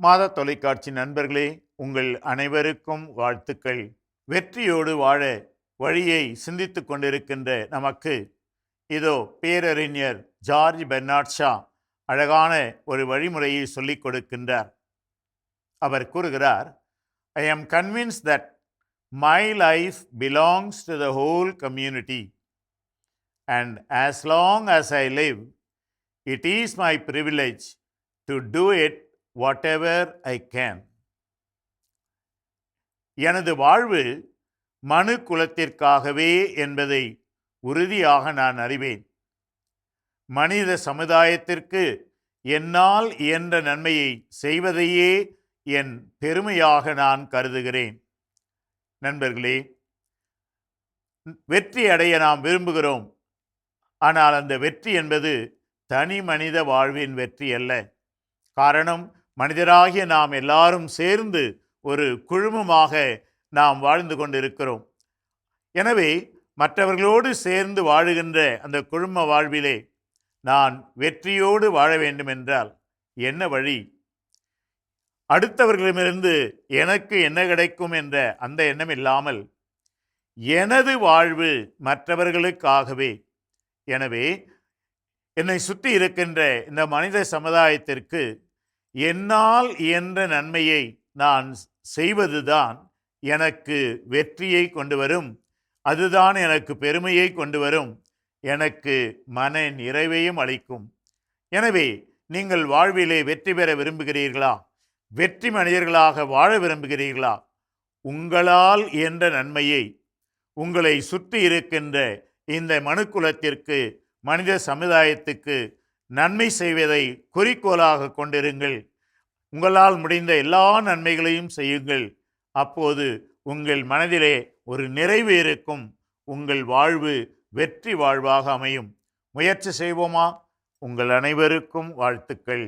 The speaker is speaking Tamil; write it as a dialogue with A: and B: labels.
A: மாத தொலைக்காட்சி நண்பர்களே உங்கள் அனைவருக்கும் வாழ்த்துக்கள். வெற்றியோடு வாழ வழியை சிந்தித்து கொண்டிருக்கின்ற நமக்கு இதோ பேரறிஞர் ஜார்ஜ் பெர்னாட் ஷா அழகான ஒரு வழிமுறையை சொல்லிக் கொடுக்கின்றார். அவர் கூறுகிறார் I am convince that my life belongs to the whole community and as long as I live it is my privilege to do it whatever I can எனது வாழ்வு மனு குலத்திற்காகவே என்பதை உறுதியாக நான் அறிவேன். மனித சமுதாயத்திற்கு என்னால் இயன்ற நன்மையை செய்வதையே என் பெருமையாக நான் கருதுகிறேன். நண்பர்களே வெற்றி அடைய நாம் விரும்புகிறோம். ஆனால் அந்த வெற்றி என்பது தனி மனித வாழ்வின் வெற்றி அல்ல. காரணம் மனிதராகிய நாம் எல்லாரும் சேர்ந்து ஒரு குழுமமாக நாம் வாழ்ந்து கொண்டிருக்கிறோம். எனவே மற்றவர்களோடு சேர்ந்து வாழுகின்ற அந்த குழும வாழ்விலே நான் வெற்றியோடு வாழ வேண்டுமென்றால் என்ன வழி? அடுத்தவர்களிடமிருந்து எனக்கு என்ன கிடைக்கும் என்ற அந்த எண்ணம் இல்லாமல் எனது வாழ்வு மற்றவர்களுக்காகவே. எனவே என்னை சுற்றி இருக்கின்ற இந்த மனித சமுதாயத்திற்கு என்னால் இயன்ற நன்மையை நான் செய்வதுதான் எனக்கு வெற்றியை கொண்டு வரும். அதுதான் எனக்கு பெருமையை கொண்டு வரும். எனக்கு மன நிறைவையும் அளிக்கும். எனவே நீங்கள் வாழ்விலே வெற்றி பெற விரும்புகிறீர்களா? வெற்றி மனிதர்களாக வாழ விரும்புகிறீர்களா? உங்களால் என்ற நன்மையை உங்களை சுற்றி இருக்கின்ற இந்த மனுக்குலத்திற்கு மனித சமுதாயத்துக்கு நன்மை செய்வதை குறிக்கோளாக கொண்டிருங்கள். உங்களால் முடிந்த எல்லா நன்மைகளையும் செய்யுங்கள். அப்போது உங்கள் மனதிலே ஒரு நிறைவு இருக்கும். உங்கள் வாழ்வு வெற்றி வாழ்வாக அமையும். முயற்சி செய்வோமா? உங்கள் அனைவருக்கும் வாழ்த்துக்கள்.